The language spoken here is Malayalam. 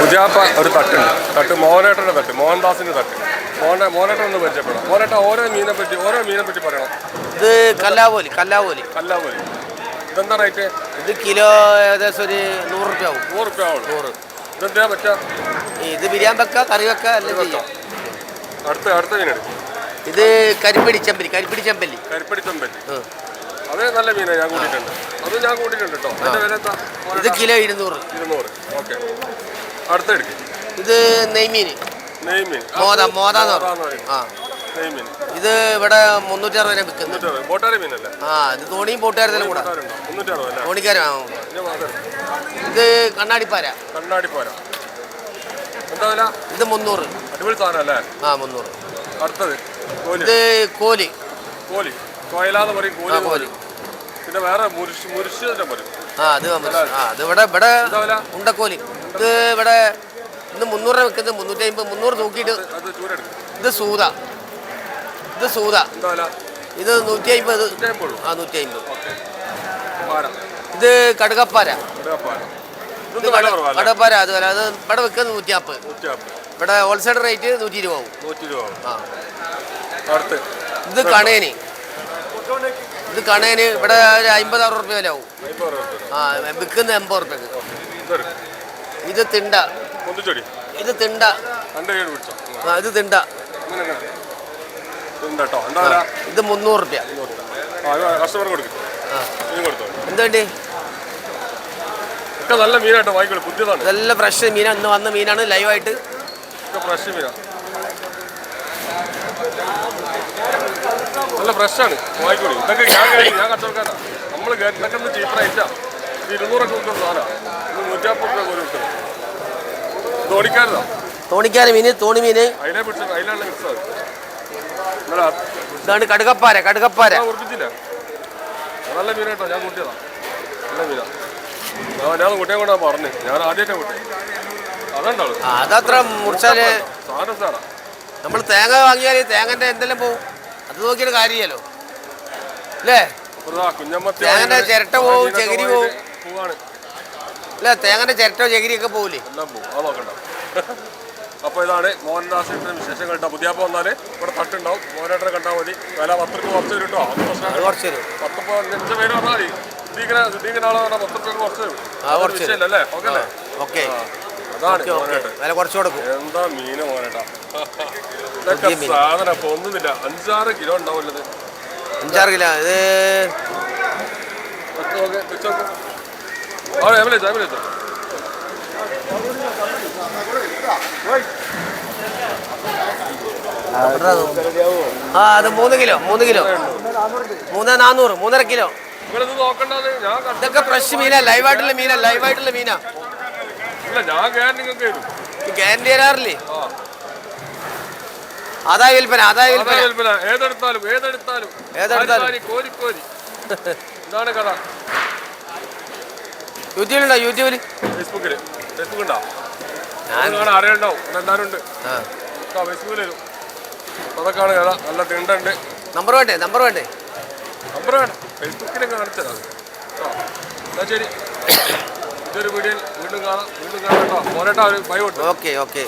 പുജാപ്പ ഒരു തട്ടുണ്ട്. തട്ട് മോഹനേട്ടന്റെ തട്ട് മോഹൻദാസിന്റെ തട്ട്. മോഹന മോഹനേട്ടൻ ഒന്ന് പരിചയപ്പെടാം മോഹനേട്ട ഓരോ മീനെ പറ്റി ഓരോ മീനെ പറ്റി പറയണം. ഇത് കല്ലാവോലി കല്ലാവോലി. കല്ലാവോലി. ഇതെന്താ റേറ്റ്? ഇത് കിലോ ഏകദേശം ഒരു നൂറ് റുപ്യ ആവും. നൂറ് റുപ്യ ആവും നൂറ്. ഇതെന്താ പറ്റുക ഇത് ബിരിയാൻ വെക്ക കറി വെക്ക അല്ലെങ്കിൽ അടുത്ത അടുത്ത മീനെടുക്കും. ഇത് കരിപ്പിടി ചെമ്പല്ലി കരിപ്പിടി ചെമ്പല്ലി. കരിപ്പടിച്ചം ചെമ്പല്ലി. അത് നല്ല മീനാണ് ഞാൻ കൂട്ടിയിട്ടുണ്ട്. അത് ഞാൻ കൂട്ടിയിട്ടുണ്ട് കേട്ടോ. വില എന്താ ഇത് കിലോ ഇരുന്നൂറ്. ഇരുന്നൂറ്. ഓക്കെ. അടുത്ത എടുക്ക്. ഇത് നെയ്മീൻ നെയ്മീൻ മോത മോത എന്ന് പറയും. ആ. നെയ്മീൻ ഇത് ഇവിടെ മുന്നൂറ്റി അറുപത് വിൽക്കുന്നു. മുന്നൂറ്ററുപത്. ബോട്ടാരി മീനല്ലേ? ആ ഇത് തോണിയും പോട്ടുകാരത്തിലും കൂടെ. ബോട്ടാരുണ്ടോ മുന്നൂറ്ററുപത് അല്ലേ? തോണിക്കാരും ആ. മാത്രം ഇത് കണ്ണാടിപ്പാര. കണ്ണാടി പോരാ എന്താ വില? ഇത് മുന്നൂറ്. അടിപൊളി സാധനം അല്ലേ? ആ മുന്നൂറ്. അടുത്തത് കോലി. ഇത് കോലി. കോലി. കോയലാന്ന് പറയും കോലി ആ കോലി. പിന്നെ വേറെ മുരിശ് മുരിശ് തന്നെ ആ അത്. ആ അത് ഇവിടെ ഇവിടെ വില? ഉണ്ടക്കോലി. ഇത് ഇവിടെ ഇന്ന് മുന്നൂറ് രൂപ വെക്കുന്നത് മുന്നൂറ്റി അമ്പത് മുന്നൂറ് തൂക്കിയിട്ട് അത് ചൂരെടുക്കും ഇത് സൂത. ഇത് സൂത. എന്താ വില? ഇത് നൂറ്റി അമ്പത് ആ നൂറ്റി അമ്പത് ഓക്കെ ഇത് കടുകപ്പാര. ഇവിടെ ഇത് വില കടുകപ്പാര അത് വില. അത് ഇവിടെ വെക്കുന്നത് നൂറ്റി നാൽപ്പത് നൂറ്റിയാപ്പ് ഇവിടെ ഹോൾസെയിൽ റേറ്റ് നൂറ്റി ഇരുപത് ആവും. നൂറ്റി രൂപ ആ. അടുത്ത്. ഇത് കണേന്. ഇത് കണേന് ഇവിടെ ഒരു അമ്പത് അറുപത് റുപ്യ വില ആവും ആ വിൽക്കുന്ന എൺപത് റുപ്യക്ക് ഇത് തിണ്ട. പൊന്തിച്ചൊടി. ഇത് തിണ്ട. രണ്ട് കൈ പിടിച്ചോ? ആ ഇത് തിണ്ട. കേട്ടോ എന്താ വില? ഇത് മുന്നൂറ് റുപ്യ ഇരുന്നൂറ് രൂപ. ആ ഇത് കസ്റ്റമർ കൊടുക്കും. ആ. ഇതും കൊടുത്തോ? എന്താ ഒക്കെ നല്ല മീനായിട്ട് വാങ്ങിക്കോളൂ. പുതിയതാണ്. ഇതെല്ലാം ഫ്രഷ് മീനാണ് ഇന്ന് വന്ന മീനാണ് ലൈവായിട്ട്. ഒക്കെ ഫ്രഷ് മീനാ. നല്ല ഫ്രഷാണ്. വാങ്ങിക്കോളൂ ഇതൊക്കെ ഞാൻ കഴിക്കും ഞാൻ കച്ചവടക്കാരാണ് നമ്മൾ ഇതൊക്കെ ഒന്ന് ചീപ്പ് റേറ്റാ ഇത് ഇരുന്നൂറൊക്കെ കൊടുക്കുന്ന സാധനമാണ് ഇത് നൂറ്റമ്പത് രൂപ പോലും കിട്ടുന്നത് ഇത് ഓടിക്കാരതാ മീൻ തോണി മീന് അതിനെ പിടിച്ച അതിലാണ് മിക്സ് ഇതാണ് കടുകപ്പാര കടുകപ്പാര. ഉറപ്പിച്ചില്ല നല്ല മീനായിട്ടോ ഞാൻ കൂട്ടിയതാണ് നല്ല മീനാ. ഞാൻ കുട്ടിയെ കൊണ്ടാ പറഞ്ഞു. ഞാൻ ആദ്യമായിട്ടാണ് കുട്ടി അതുണ്ടാവും അതത്ര മുറിച്ചാൽ സാധനം സാറാ നമ്മൾ തേങ്ങ വാങ്ങിയാൽ ഈ തേങ്ങന്റെ എന്തെല്ലാം പോവും? അത് നോക്കിയിട്ട് കാര്യമല്ലോ. അല്ലേ? തേങ്ങന്റെ ചിരട്ട പോവും, ചകിരി പോവും. അല്ലേ തേങ്ങന്റെ ചിരട്ടോ ചകിരിയൊക്കെ പോവില്ലേ? അപ്പോൾ ഇതാണ് മോഹൻദാസിന്റെ വിശേഷങ്ങൾ കേട്ടോ. പുതിയപ്പോൾ വന്നാൽ ഇവിടെ തട്ടുണ്ടാവും. മോഹനേട്ടനെ കണ്ടാൽ മതി. വില പത്ത് രൂപ കുറച്ച് തരും കേട്ടോ. കുറച്ച് തരും പത്ത് അഞ്ചു പേര് വന്നാൽ മതി. ആളെ പറഞ്ഞാൽ പത്ത് രൂപ കുറച്ച് തരും അല്ലേ? ഓക്കെ. വില കുറച്ച് കൊടുക്കും. എന്താ മീന് മോനേട്ടാ? ഇതൊക്കെ. സാധനം ഇപ്പൊ ഒന്നുമില്ല. അഞ്ചാറ് കിലോ ഉണ്ടാവില്ലത് അഞ്ചാറ് കിലോ ഇത് ആ അത് മൂന്ന് കിലോ മൂന്ന് കിലോ. മൂന്ന് നാന്നൂറ് മൂന്നര കിലോ. ഇതൊക്കെ ഫ്രഷ് മീനാ ലൈവായിട്ടുള്ള മീനാ ലൈവായിട്ടുള്ള മീനാ. ഞാൻ ഗ്യാരണ്ടി തരും. ഗ്യാരണ്ടി തരാറില്ലേ? ആദായ വിൽപ്പന അതാ വിൽപ്പന. വിൽപ്പന. ഏതെടുത്താലും ഏതെടുത്താലും. ഏതെടുത്താലും. കോരി കോരി. ഇതാണ് കഥ. യൂട്യൂബിലുണ്ടോ യൂട്യൂബിൽ? ഫേസ്ബുക്കിൽ ഫേസ്ബുക്ക് ഉണ്ടോ? ഞാൻ അറിയണ്ടാവും എല്ലാവരും ഉണ്ട്. ഫേസ്ബുക്കിൽ വരും. അതൊക്കെയാണ് കഥ. നല്ല തിണ്ടുണ്ട്. നമ്പർ വേണ്ടേ? നമ്പർ വേണ്ടേ? നമ്പർ വേണം. ഫേസ്ബുക്കിൽ കാണിച്ചതാണ് ആ എന്നാ ശരി. ഇതൊരു വീഡിയോയിൽ വീണ്ടും കാണാം വീണ്ടും കാണാം കേട്ടോ. മോനേട്ടാ ഒരു ബൈ ഓക്കെ ഓക്കെ